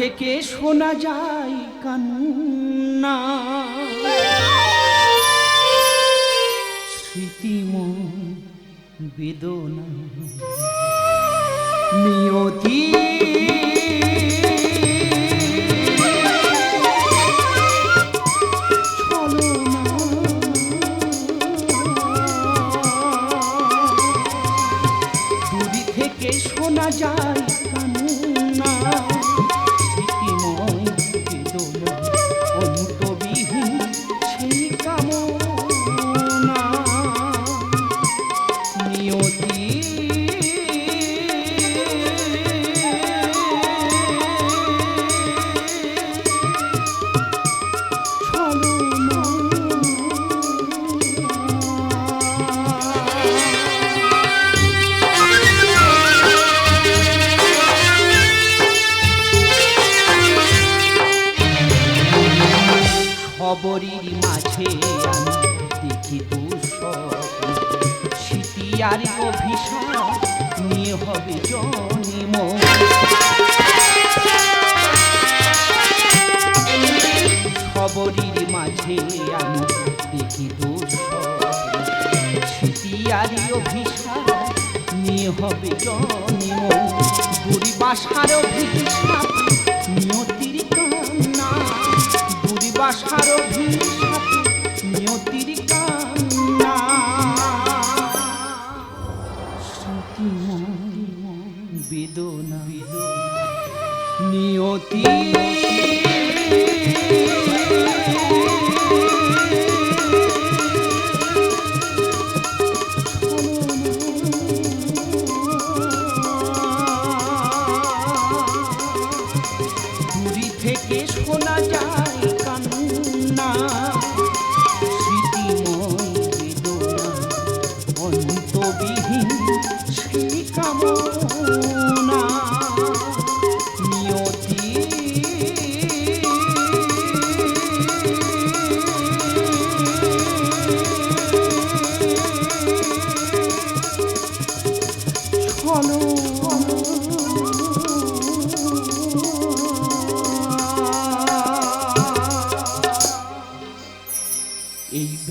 থেকে শোনা যায় কান্না। স্মৃতিময় বেদনা। নিয়তি। থেকে শোনা যায় খবরের মাঝে আমি দেখি স্মৃতিয়ার অভিশাপ নিয়ে হবে জন্ম। বুড়ি বাসার অভিশাপ, নিয়তির কান্না। বুড়ি বাসার অভিশাপ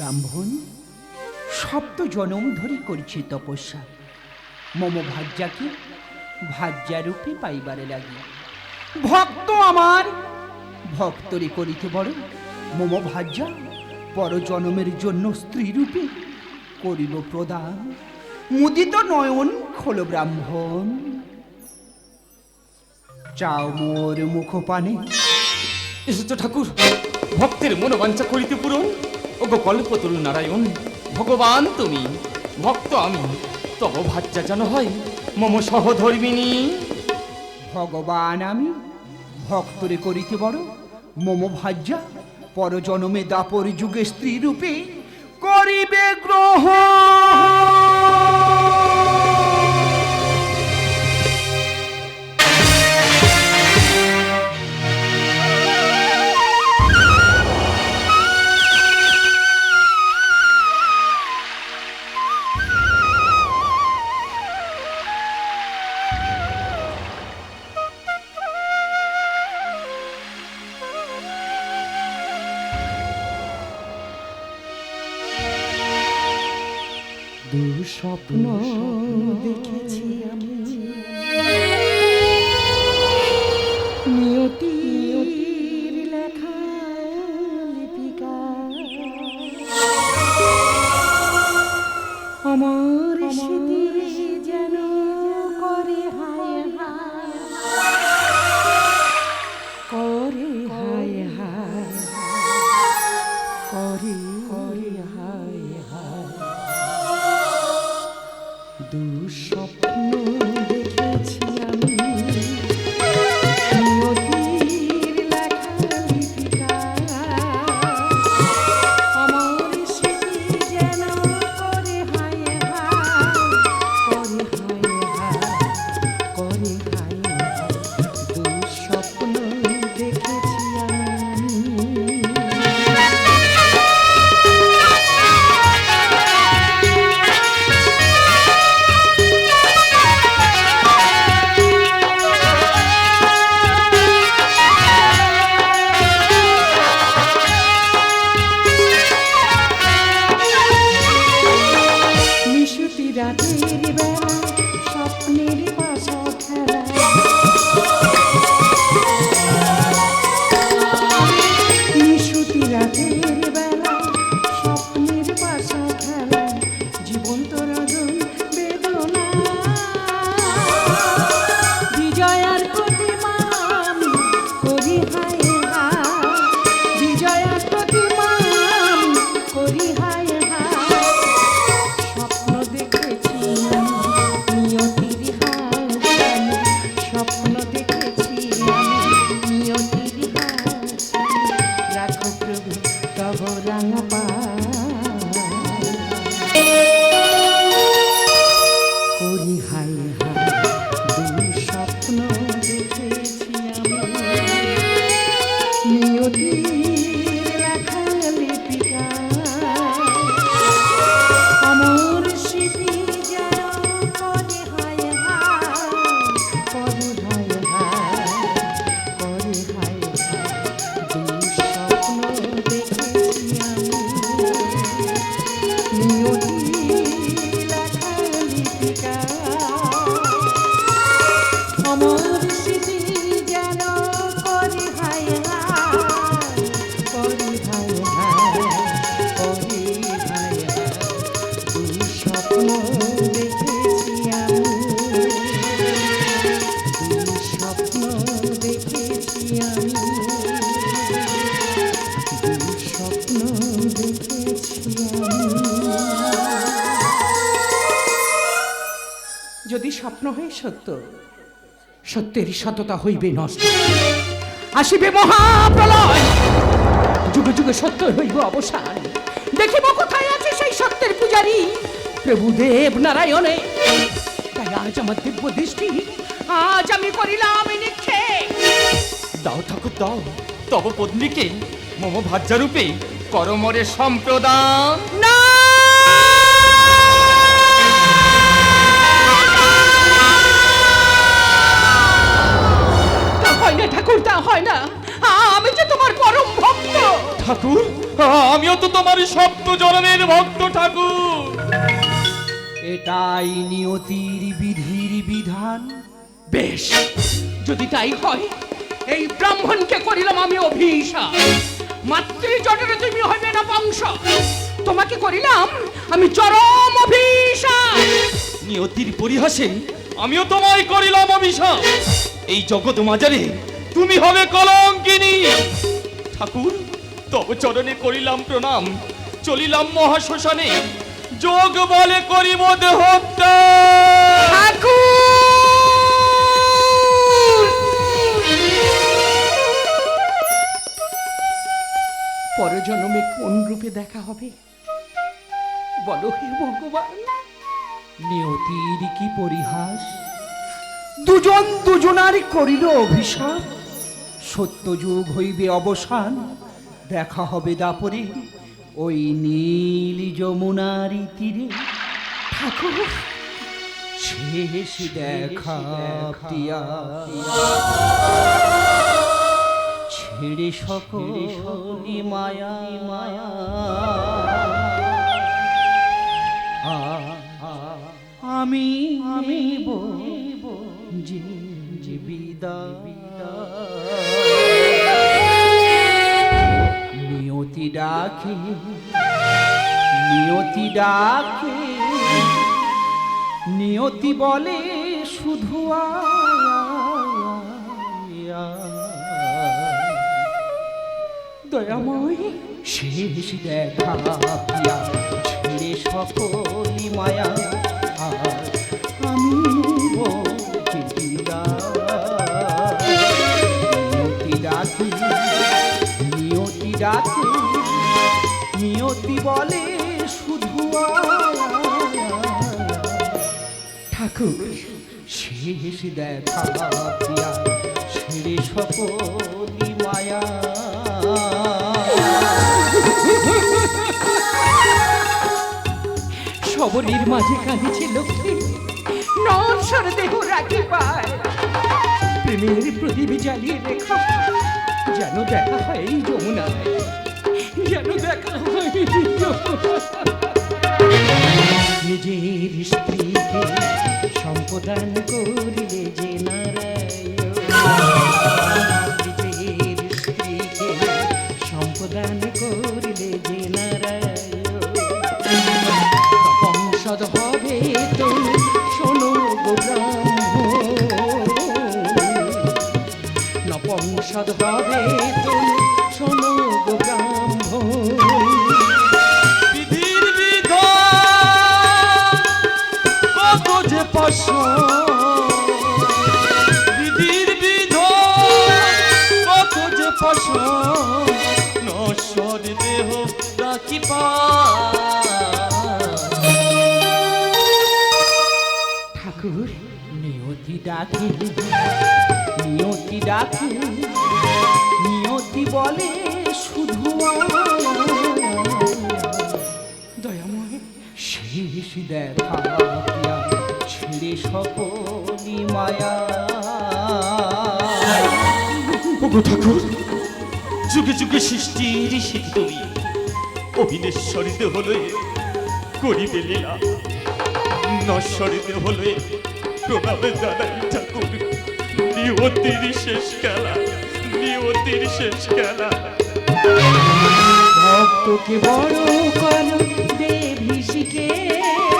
ব্রাহ্মণ সপ্ত জনম ধরে করেছে তপস্যা। মম ভাজ্যাকে ভাজ্যা রূপে পাইবারে লাগে ভক্ত আমার, ভক্তরে করিতে বড় মম ভাজ্যা পর জনমের জন্য স্ত্রী রূপে করিল প্রদান। মুদিত নয়ন খোল ব্রাহ্মণ। চাও মোর মুখপানে। এসেছ ঠাকুর, ভক্তের মনোবাঞ্ছা করিতে পূরণ। ও কল্পতরু নারায়ণ, ভগবান তুমি, ভক্ত আমি, তব ভাজ্যা যেন হয়, মম সহধর্মিনী ভগবান আমি, ভক্তরে করিতে বড়, মম ভাজ্যা, পরজনমে দাপর যুগে স্ত্রী রূপে করিবে গ্রহ। দুঃস্বপ্ন দেখেছি আমি। যদি স্বপ্ন হয় সত্য সত্যের সততা হইবে নষ্ট। আসিবে মহাপ্রলয়, যুগে যুগে সত্য হইব অবসান। দেখিব কোথায় আছে সেই সত্যের পূজারী, প্রভু দেব নারায়ণে। তাই আজ আমার দিব্য দৃষ্টি, আজ আমি করিলাম নিক্ষেপ। দাও ঠাকুর দাও। তব পত্নীকে মম ভাজ্যারূপে করমরে সম্প্রদান। না! হয় না ঠাকুর তা হয় না। আমি যে তোমার পরম ভক্ত। ঠাকুর আমিও তো তোমার সপ্ত জনমের ভক্ত ঠাকুর। এটাই নিয়তির বিধির বিধান। বেশ যদি তাই হয় এই ব্রাহ্মণকে করিলাম আমি অভিশাপ। মাতৃ জঠরে তুমি হইবে না বংশ। তোমাকে করিলাম আমি চরম অভিশাপ। নিয়তির পরিহাসে আমিও তোমায় করিলাম অভিশাপ। এই জগৎ মাজারে তুমি হবে কলঙ্কিনী। ঠাকুর, তব চরণে করিলাম প্রণাম। চলিলাম মহাশ্মশানে। যোগ বলে করিব দেহত্যা পরজন্মে কোন রূপে দেখা হবে? বলো হে ভগবান। নিয়তির কি পরিহাস? দুজন দুজনার করিল অভিশাপ। সত্য যুগ হইবে অবসান। দেখা হবে দাপরে ওই নীল যমুনার তীরে। ঠাকুর। শেষ দেখা ছেড়ে সকল মায়া। মায়া। আমি আমি যে যে নিয়তি ডাকে নিয়তি ডাকে। নিয়তি বলে শুধু আয়, দয়াময় শেষ দেখা পিয়া ছেড়ে সকলি মায়া। নিয়তি নিয়তি বলে শুধু ঠাকুর শেষ দেখা সবরীর মাঝে কাঁদিছে লক্ষ্মী। নশ্বর দেহ রাখি পায় প্রেমের প্রদীপ জ্বালিয়ে রেখা। যেন দেখা হয় এই যমুনায়। যেন দেখা হয় নিজের স্ত্রীকে সম্পদান করিলে যে নারায়ণ। ঠাকুর নিয়তি ডাকে নিয়তি ডাকে বলে শুধু দয়াময় শেষ দেখা ছেড়ে সকলি মায়া। ঠাকুর, যুগে যুগে সৃষ্টি ঋষি তুমি অভিনেশ্বরীতে হলে করিবে লীলা। নশ্বরীতে হলে প্রভাবে জানাই ঠাকুর। নিয়তির শেষ খেলা। নিয়তির শেষ খেলা। ভক্তকে বড় কর দেবী আমার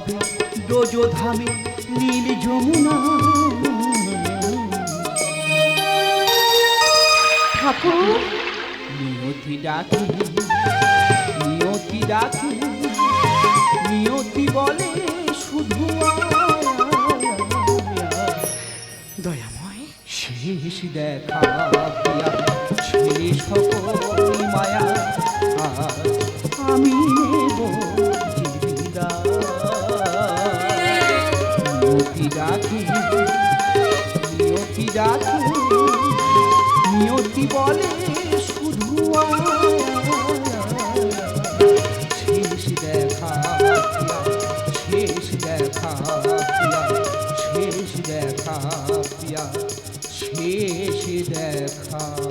হবে ব্রজধামে নীল যমুনা। ঠাকুর নিয়তি ডাকে নিয়তি ডাকে নিয়তি বলে শুধু দয়াময়। শেষ দেখা সকল মায়া। আমি নেব নিয়তি ডাকে নিয়তি ডাকে নিয়তি বলে শুধু শেষ দেখা শেষ দেখা শেষ দেখা শেষ দেখা